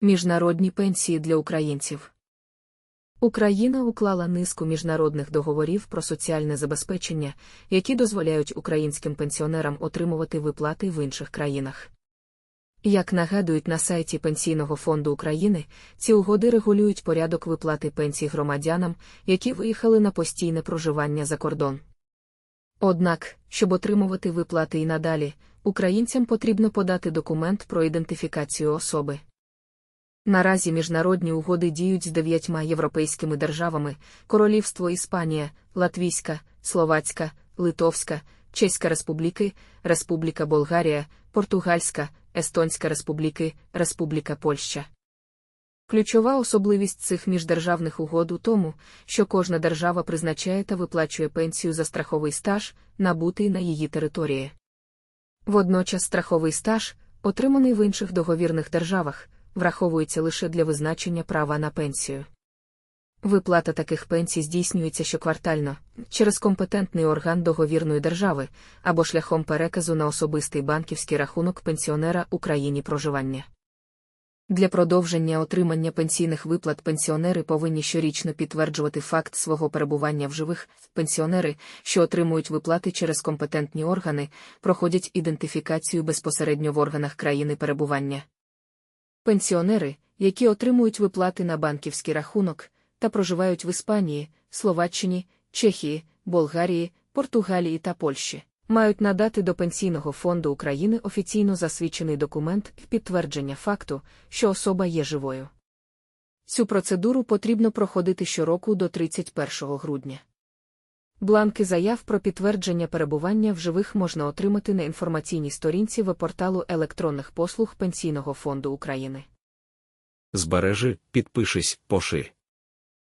Міжнародні пенсії для українців. Україна уклала низку міжнародних договорів про соціальне забезпечення, які дозволяють українським пенсіонерам отримувати виплати в інших країнах. Як нагадують на сайті Пенсійного фонду України, ці угоди регулюють порядок виплати пенсій громадянам, які виїхали на постійне проживання за кордон. Однак, щоб отримувати виплати і надалі, українцям потрібно подати документ про ідентифікацію особи. Наразі міжнародні угоди діють з дев'ятьма європейськими державами: Королівство Іспанія, Латвійська, Словацька, Литовська, Чеська Республіки, Республіка Болгарія, Португальська, Естонська Республіки, Республіка Польща. Ключова особливість цих міждержавних угод у тому, що кожна держава призначає та виплачує пенсію за страховий стаж, набутий на її території. Водночас страховий стаж, отриманий в інших договірних державах, враховується лише для визначення права на пенсію. Виплата таких пенсій здійснюється щоквартально через компетентний орган договірної держави або шляхом переказу на особистий банківський рахунок пенсіонера у країні проживання. Для продовження отримання пенсійних виплат пенсіонери повинні щорічно підтверджувати факт свого перебування в живих. Пенсіонери, що отримують виплати через компетентні органи, проходять ідентифікацію безпосередньо в органах країни перебування. Пенсіонери, які отримують виплати на банківський рахунок та проживають в Іспанії, Словаччині, Чехії, Болгарії, Португалії та Польщі, мають надати до Пенсійного фонду України офіційно засвідчений документ в підтвердження факту, що особа є живою. Цю процедуру потрібно проходити щороку до 31 грудня. Бланки заяв про підтвердження перебування в живих можна отримати на інформаційній сторінці веб-порталу електронних послуг Пенсійного фонду України. Збережи, підпишись, поширь.